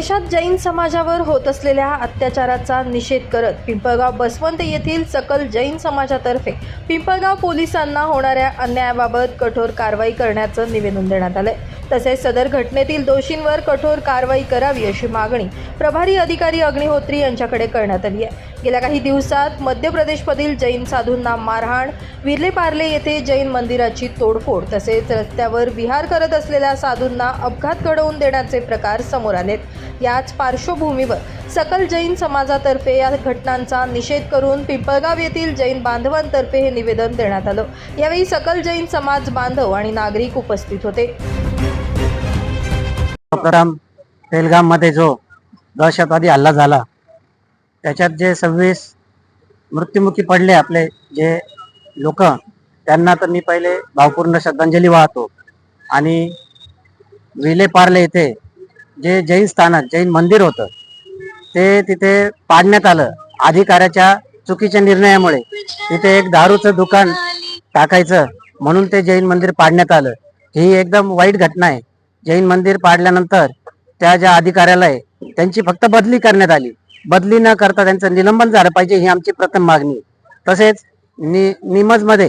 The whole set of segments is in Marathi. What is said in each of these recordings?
देशात जैन समाजावर होत असलेल्या अत्याचाराचा निषेध करत पिंपळगाव बसवंत येथील सकल जैन समाजातर्फे पिंपळगाव पोलिसांना होणाऱ्या अन्यायाबाबत कठोर कारवाई करण्याचं निवेदन देण्यात आलंय. तसेच सदर घटनेतील दोषींवर कठोर कारवाई करावी अशी मागणी प्रभारी अधिकारी अग्निहोत्री यांच्याकडे करण्यात आली आहे. गेल्या काही दिवसात मध्य प्रदेशमधील जैन साधूंना मारहाण विर्ले पार्ले येथे जैन मंदिराची तोडफोड तसेच रस्त्यावर विहार करत असलेल्या साधूंना अपघात घडवून देण्याचे प्रकार समोर आलेत. याच पार्श्वभूमीवर सकल जैन समाजातर्फे या घटनांचा निषेध करून पिंपळगाव येथील जैन बांधवांतर्फे हे निवेदन देण्यात आलं. यावेळी सकल जैन समाज बांधव आणि नागरिक उपस्थित होते. प्रथम पेलगाममध्ये जो दहशतवादी हल्ला झाला त्याच्यात जे सव्वीस मृत्युमुखी पडले आपले जे लोक त्यांना तर मी पहिले भावपूर्ण श्रद्धांजली वाहतो. आणि विले पार्ले येथे जे जैन स्थानक जैन मंदिर होतं ते तिथे पाडण्यात आलं. अधिकाऱ्याच्या चुकीच्या निर्णयामुळे तिथे एक दारूचं दुकान टाकायचं म्हणून ते जैन मंदिर पाडण्यात आलं. ही एकदम वाईट घटना आहे. जैन मंदिर पाडल्यानंतर त्या ज्या अधिकाऱ्याला आहे त्यांची फक्त बदली करण्यात आली. बदली न करता त्यांचं निलंबन झालं पाहिजे ही आमची प्रथम मागणी तसेच नि निमजमध्ये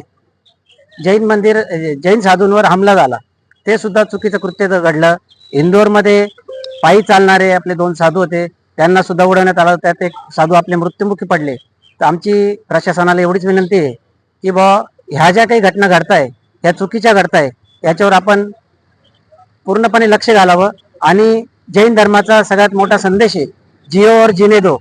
जैन मंदिर जैन साधूंवर हमला झाला. ते सुद्धा चुकीचं कृत्य घडलं. इंदोरमध्ये पायी चालणारे आपले दोन साधू होते त्यांना सुद्धा उडवण्यात आलं. त्यात एक साधू आपले मृत्युमुखी पडले. तर आमची प्रशासनाला एवढीच विनंती आहे की बा ह्या ज्या काही घटना घडताय ह्या चुकीच्या घडताय याच्यावर आपण पूर्णपणे लक्ष घालावं. आणि जैन धर्माचा सगळ्यात मोठा संदेश आहे जिओ और जिने दो.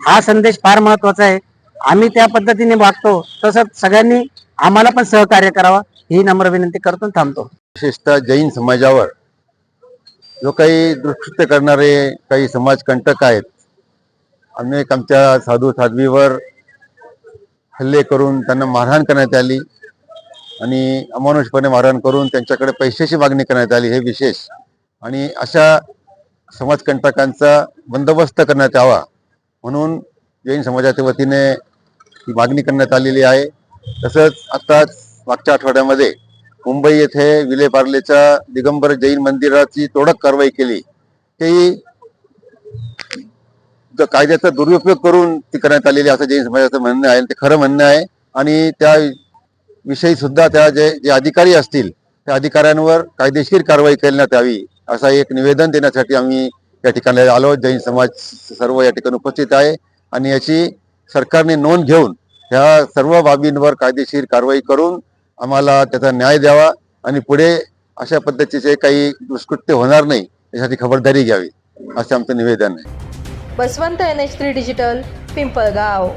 हा संदेश फार महत्त्वाचा आहे. आम्ही त्या पद्धतीने वागतो तसंच सगळ्यांनी आम्हाला पण सहकार्य करावा ही नम्र विनंती करतो थांबतो. विशेषतः जैन समाजावर. जो काही दुष्कृत्य करणारे काही समाजकंटक आहेत अनेक आमच्या साधू साध्वीवर हल्ले करून त्यांना मारहाण करण्यात आली. आणि अमानुषपणे मारहाण करून त्यांच्याकडे पैशाची मागणी करण्यात आली हे विशेष. आणि अशा समाजकंटकांचा बंदोबस्त करण्यात यावा म्हणून जैन समाजाच्या वतीने ही मागणी करण्यात आलेली आहे. तसंच आत्ताच मागच्या आठवड्यामध्ये मुंबई येथे विले पार्लेच्या दिगंबर जैन मंदिराची तोडक कारवाई केली. तेही कायद्याचा दुरुपयोग करून ती करण्यात आलेली असं जैन समाजाचं म्हणणं आहे. ते खरं म्हणणं आहे. आणि त्या विषयी सुद्धा त्या जे जे अधिकारी असतील त्या अधिकाऱ्यांवर कायदेशीर कारवाई करण्यात यावी असा एक निवेदन देण्यासाठी आम्ही या ठिकाणी आलो. जैन समाज सर्व या ठिकाणी उपस्थित आहे. आणि याची सरकारने नोंद घेऊन ह्या सर्व बाबींवर कायदेशीर कारवाई करून आम्हाला त्याचा न्याय द्यावा आणि पुढे अशा पद्धतीचे काही दुष्कृत्य होणार नाही यासाठी खबरदारी घ्यावी असं आमचं निवेदन आहे. Basavant N H three digital Pimpalgaon.